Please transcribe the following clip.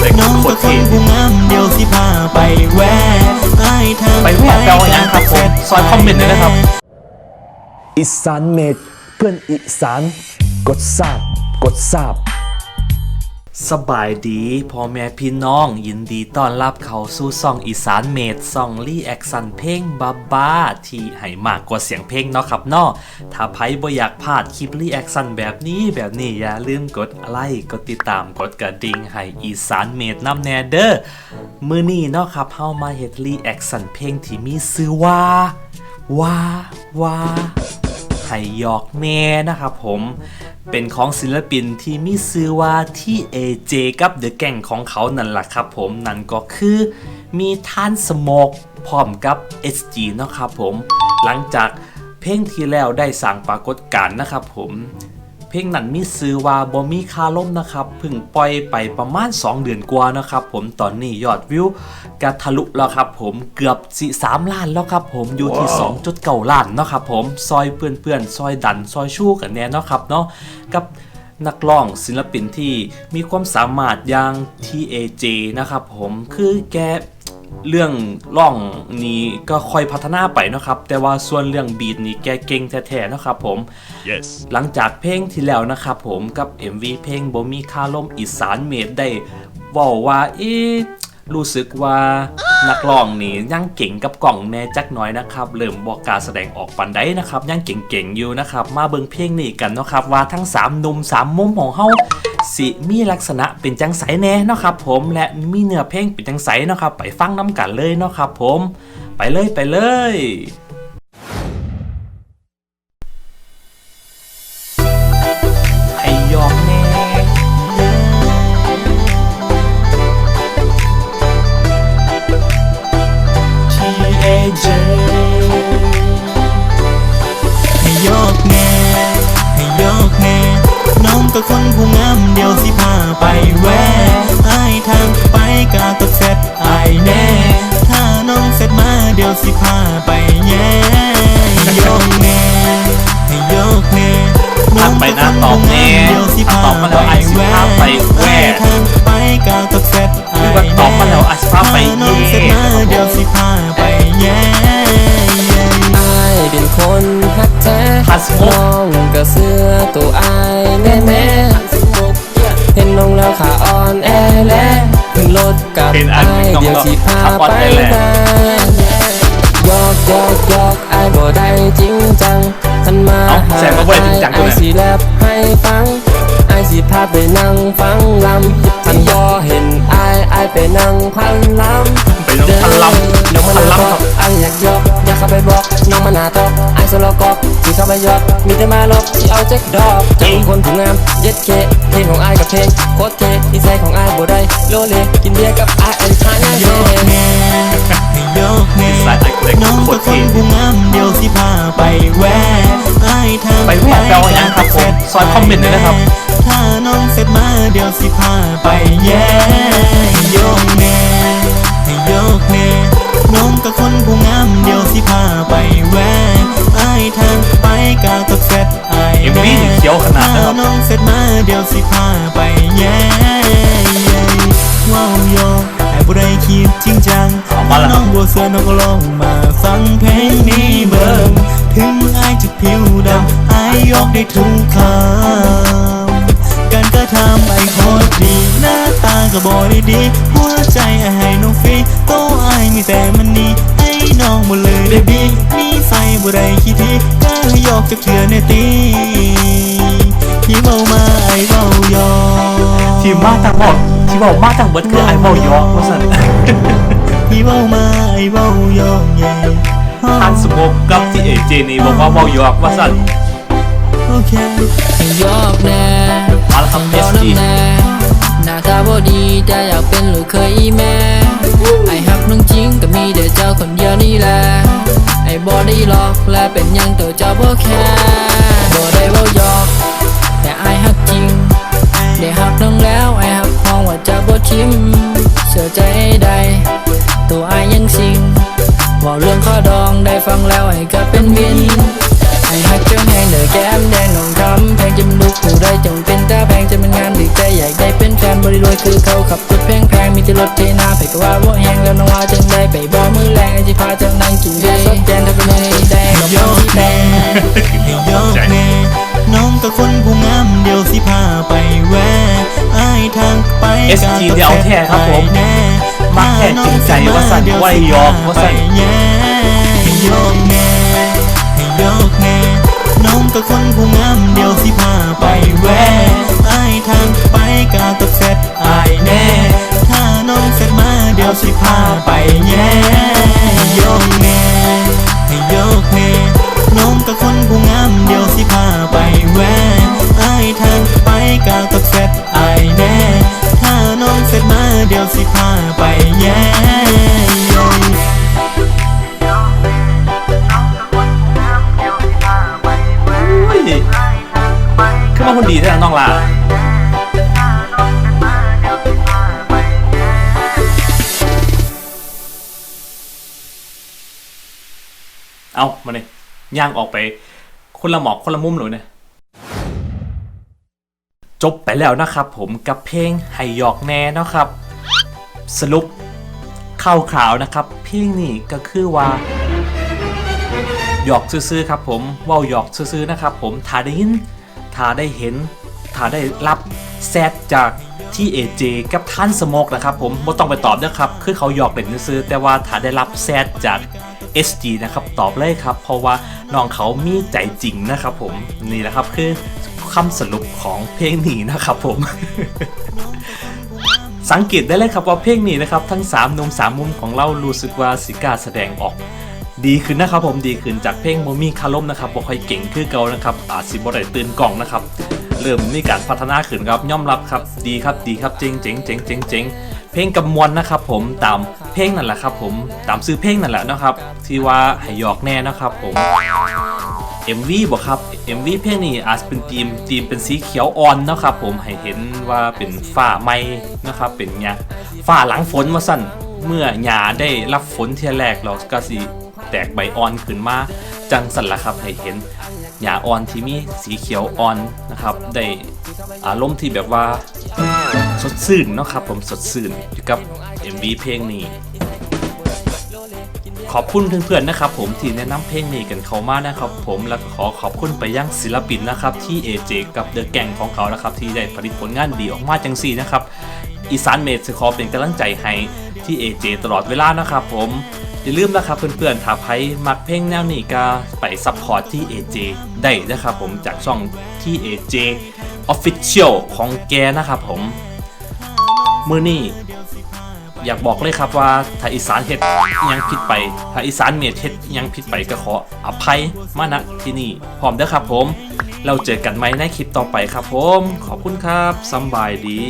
เลย น้องก็คนผู้งามเดียวสิพาไปแวะใต้ทางไปแวะแปลว่าหยังครับผมซอยคอมเมนต์ด้วยนะครับ อีสานเมดเพื่อนอีสาน กดทราบ กดทราบ สบายดีพ่อแม่พี่น้อง ยินดีต้อนรับเข้าสู่ซ่องอีสานเมดซ่องรีแอคชั่นเพลงบาบ้าที่ให้มากกว่าเสียงเพลงเนาะครับเนาะถ้าไพ่บ่อยากพลาดคลิปรีแอคชั่นแบบนี้แบบนี้อย่าลืมกดไลค์กดติดตามกดกระดิ่งให้อีสานเมดน้ำแนเด้อมื้อนี้เนาะครับเฮามาเฮ็ดรีแอคชั่นเพลงที่มีชื่อว่า ว่าว่า ไห่หยอกแม่นะครับผมเป็นของศิลปินที่มีชื่อว่าที่ AJ กับเดอะแก่งของเขานั่นแหละครับผมนั่นก็คือมีท่านสโมกพร้อมกับ SG เนาะครับผมหลังจากเพลงที่แล้วได้สั่งปรากฏการณ์นะครับผม เพลงนั้นมีซื้อว่าบ่มีคาล่มนะครับเพิ่งปล่อยไปประมาณ 2 เดือนกว่านะครับผมตอนนี้ยอดวิวกระทะลุแล้วครับผมเกือบสิ3ล้านแล้วครับผมอยู่ที่2.9ล้านเนาะครับผมซอยเพื่อนๆซอยดันซอยชู้กันแน่เนาะครับเนาะกับนักร้องศิลปินที่มีความสามารถอย่าง TAJ นะครับผมคือแก เรื่องร่องนี้ก็ค่อยพัฒนาไปเนาะครับ แต่ว่าส่วนเรื่องบีทนี่แกเก่งแท้ๆเนาะครับผม Yes หลังจากเพลงที่แล้วนะครับผมกับ MV เพลงบ่มีคาลมอีสานเมดได้เว้าว่าเอ๊ะรู้สึกว่านักร้องนี่ยังเก่งกับกล่องแน่จักหน้อยนะครับเริ่มบอกการแสดงออกปันได้นะครับยังเก่งๆอยู่นะครับ มาเบิ่งเพลงนี้กันเนาะครับว่าทั้ง3หนุ่ม3มุมของเฮา สิมีลักษณะเป็นจังไสแน่เนาะครับผมและมีเนื้อเพลงเป็นจังไสเนาะครับไปฟังน้ำกันเลยเนาะครับผมไปเลยไปเลยให้ยอมแน่ T.A.J. ให้โยกแน่ให้โยกแน่น้องก็คนผู้งาม เดียวสิพาไปแวะใต้ทางไปกาก็เสร็จไอายแน่ ถ้าน้องเสร็จมาเดี๋ยวสิพาไปแย่ให้โยกแน่ให้โยกแน่น้องก็คนผู้งามเดียวสิพาไปแวะใต้ทางไปกาก็เสร็จไอายแน่ตอบมาแล้วอะสิพาไปถ้าน้องเสร็จมาเดี๋ยวสิพาไปแย่อายเป็นคนฮักแท้ฮัสมุกน้องก็เสื้อตัวอายแน่แน่เห็นน้องแล้วขาอ่อนแอแล้วขึ้นรถกับเห็นอันอายน้องเดี๋ยวสิพาขับอ่อนไปแอแล้วงานยอกยอกยอกอายบ่ได้จริงจังทันมาเอ้าหาแสดงว่าบ่ได้จริงจังตัวอานั้ยนสิแลบให้ฟังอายสิพาไปนั่งฟังลำทันบ่เห็นอายอายไปนั่งพันลำ ไปนั่งพันลำน้องมันพันน่าลำตครัอบไอ้อยากยอกอยากเข้าไปบอกน้องมันน่าตอกไอ้สโลกอก ที่เข้าไปยอกมีแต่มาลบที่เอาแจ็คดอกจ้าเป็นคนผู้งามเย็ดเคเพลงของไอ้กับเพลงโคตรเทนิสัยของไอ้บ่ได้โลเลกินเบียร์กับไอ้ไอ้ชายให้โยกแน่ให้โยกแน่สายเด็กๆน้องก็คนผู้งามเดียวสิพาไปแวะใต้ทางไปแวะแปลว่ายังครับผมซอยคอมเมนต์ด้วยนะครับถ้าน้องเสร็จมาเดี๋ยวสิพาไปแย่โยกแน่ให้โยกแน่น้องก็คนผู้งามเดียวสิพาไปแวะ เสร็จมาเดี๋ยวสิพาไปแย่ว้าวโยไอ้บุได้คิดจริงจังเอามาแล้วน้องบัวเสือน้องก็ลองมาฟังเพลงนี้เบิ่งถึงอายจะผิวดำอายยกได้ทุกคำการกระทำไอ้โคตรดีหน้าตาก็บอได้ดี หัวใจไอ้ให้น้องฟรีโตไอ้ายมีแต่มันนี่ให้น้องหมดเลยเบบี้มีไฟบ่ได้คิดทีกล้ายกจากเถื่อในตี ทีมมาจากบอกที่บอกมาจากเบิร์ดคือไอเบายอกว่าสันพี่เมามาไอ้เบายอใหญ่ท่านสโมกกับที่เอเจนี่บอกว่าเบายอกว่าสันโอเคยอกแน่มาแล้วครับยอ SG น้ำแน่หน้าตาบ่ดีแต่อยากเป็นลูกเคยอีแม่ไอ้ฮักน้องจริงก็มีแต่เจ้าคนเดียวนี่แหละไอ้บ่ได้หลอกและเป็นหยังตัวเจ้าบ่แค่บ่ได้เว้า พงจะมันลูกผู้ได้จงเป็นตาแพงจะมันงานหรือใจอยากได้เป็นแฟนบริรวยคือเขาขับรถแพงแพรถเทนาไปก็ว่าว่าแหงแล้วน้องว่าจังได้ไปบ่มือแรงไอ้ที่พาเจ้านั่งจูงได้สดแจนถ้าเป็นยังไงแดงให้กับยน้องกสีแดแน่งให้ยกแน่น้องกับคนผู้งามเดี๋ยวสิพาไปแวะอ้ายทางไป SG เดี๋ยวเอาแท้ครับผมแน่มักแท้จริงใจว่าสั่นไว้ยอมว่าสั่นแย่ให้ยกแน่ให้ยกแน่น้องกับคนผู้งามเดี๋ยวสิพาไปแวะ คือมาคนดีแท้องล่ะเอามาเนี่ยย่างออกไป คนละหมอกคนละมุมเลยเนี่ยจบไปแล้วนะครับผมกับเพลงให้หยอกแน่นะครับ สรุปข่าวข่าวนะครับ เพลงนี้ก็คือว่าหยอกซื่อๆครับผมว่าหยอกซื่อๆนะครับผมถ้าได้ยิน ถ้าได้เห็นถ้าได้รับแซดจากที่ AJ กับท่านสโมกนะครับผมไม่ต้องไปตอบนะครับ คือเขาหยอกเล่นซื่อแต่ว่าถ้าได้รับแซดจาก SG นะครับตอบเลยครับ เพราะว่าน้องเขามีใจจริงนะครับผมนี่แหละครับคือคำสรุปของเพลงนี้นะครับผม สังเกตได้เลยครับว่าเพลงนี้นะครับ ทั้ง3หนุ่ม3 มุมของเรารู้สึกว่าสิกาแสดงออก ดีขึ้นนะครับผมดีขึ้นจากเพลงโมมี่คาร่มนะครับบ่ค่อยเก่งคือเก่านะครับอาจสิบ่ได้ตื่นกล่องนะครับเริ่มมีการพัฒนาขึ้นครับย่อมรับครับดีครับดีครับเจ๋งเจ๋งเจ๋งเจ๋งเจ๋งเพลงกำมวลนะครับผมตามเพลงนั่นแหละครับผมตามซื้อเพลงนั่นแหละนะครับที่ว่าให้หยอกแน่นะครับผม MV บอกครับ MV เพลงนี้อาจเป็นธีมธีมเป็นสีเขียวอ่อนนะครับผมให้เห็นว่าเป็นฝ้าไหมนะครับเป็นหญ้าฝ้าหลังฝนมาสั่นเมื่อหญ้าได้รับฝนเทียแรกเราก็สิ แตกใบอ่อนขึ้นมาจังสันละครับให้เห็นหญ้าอ่อนที่มีสีเขียวอ่อนนะครับ ได้อารมณ์ที่แบบว่าสดชื่นเนาะครับผมสดชื่นอยู่กับ MV เพลงนี้ ขอบคุณเพื่อนๆนะครับ ผมที่แนะนำเพลงนี้กันเขามานะครับ ผมแล้วก็ขอขอบคุณไปยังศิลปินนะครับ ที่ AJ กับเดอะแกงของเขานะครับ ที่ได้ผลิตผลงานดีออกมาจังสี่นะครับอีสานเมดจะขอเป็นกำลังใจให้ที่ AJ ตลอดเวลานะครับ ผม อย่าลืมนะครับเพื่อนๆถ้าใครมักเพลงแนวนี้ก็ไปซัพพอร์ตที่ AJ ได้นะครับผมจากช่องที่ AJ Official ของแกนะครับผม มือนี้อยากบอกเลยครับว่าถ้าอีสานเฮ็ดยังผิดไปถ้าอีสานเมดเฮ็ดยังผิดไปก็ขออภัยมาณที่นี่พร้อมเด้อครับผม เราเจอกันไหมในคลิปต่อไปครับผม ขอบคุณครับสบายดี